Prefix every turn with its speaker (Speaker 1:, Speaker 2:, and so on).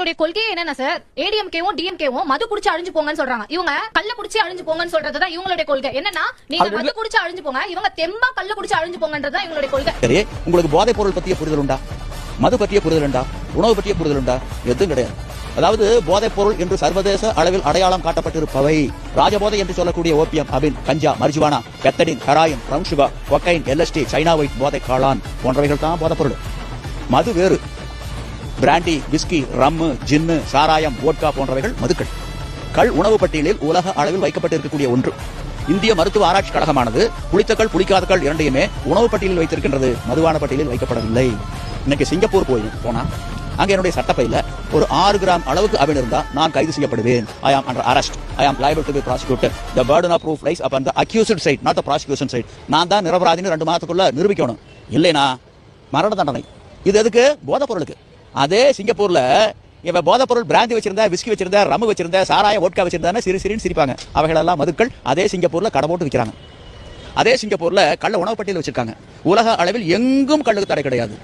Speaker 1: கொள்கை என்னன்னா சார்? ஏடிஎம்கேவும் டிஎம்கேவும் மது குடிச்சு அழிஞ்சு போங்கன்னு சொல்றாங்க. இவங்க கள்ள குடிச்சு அழிஞ்சு போங்கன்னு சொல்றதுதான் இவங்களுடைய கொள்கை. என்னன்னா நீங்க மது குடிச்சு அழிஞ்சு போங்க இவங்க தெம்பா கள்ள குடிச்சு அழிஞ்சு போங்கன்றதுதான் இவங்களுடைய கொள்கை.
Speaker 2: சரி உங்களுக்கு போதைப் பொருள் பற்றிய புரிதல் உண்டா? மது பற்றிய புரிதல் உண்டா? உணவு பற்றிய புரிதல் உண்டா? எதுவும் கிடையாது. அதாவது போதைப் பொருள் என்று சர்வதேச அளவில் அடையாளம் காட்டப்பட்டிருப்பவை. ராஜபோதை என்று சொல்லக்கூடிய ஓபியம் அபின் ganja marijuana pethidine heroin brown sugar cocaine LSD China white போதை காளான் போன்றவைகள் தான் போதைப் பொருள். மது வேறு. பிராண்டி விஸ்கி ரம்மு ஜின்னு சாராயம் ஓட்கா போன்றவைகள் மதுக்கள். கள் உணவு பட்டியலில் உலக அளவில் வைக்கப்பட்டிருக்கக்கூடிய ஒன்று. இந்திய மருத்துவ ஆராய்ச்சி கழகமானது புளித்தக்கள் புளிக்காதக்கள் இரண்டையுமே உணவு பட்டியலில் வைத்திருக்கின்றது. மதுவான பட்டியலில் வைக்கப்படவில்லை. இன்னைக்கு சிங்கப்பூர் போய் போனா அங்க என்னுடைய சட்டப்பையில ஒரு ஆறு கிராம் அளவுக்கு அவன் இருந்தா நான் கைது செய்யப்படுவேன். ஐ ஆம் under arrest I am liable to be prosecuted the burden of proof lies upon அந்த accused side not the prosecution side நான் தான் நிரபராதின்னு ரெண்டு மாதத்துக்குள்ள நிரூபிக்கணும். இல்லைனா மரண தண்டனை. இது எதுக்கு? போதைப் பொருளுக்கு. அதே சிங்கப்பூரில் இவன் போதைப்பொருள் பிராந்தி வச்சிருந்தா விஸ்கி வச்சிருந்தா ரம்மு வச்சிருந்தா சாராய ஓட்கா வச்சிருந்தானே சிறு சிறுன்னு சிரிப்பாங்க. அவைகளெல்லாம் மதுக்கள் அதே சிங்கப்பூரில் கடை போட்டு விற்கிறாங்க அதே சிங்கப்பூரில் கள்ள உணவு பட்டியல் வச்சிருக்காங்க. உலக அளவில் எங்கும் கள்ளுக்கு தடை கிடையாது.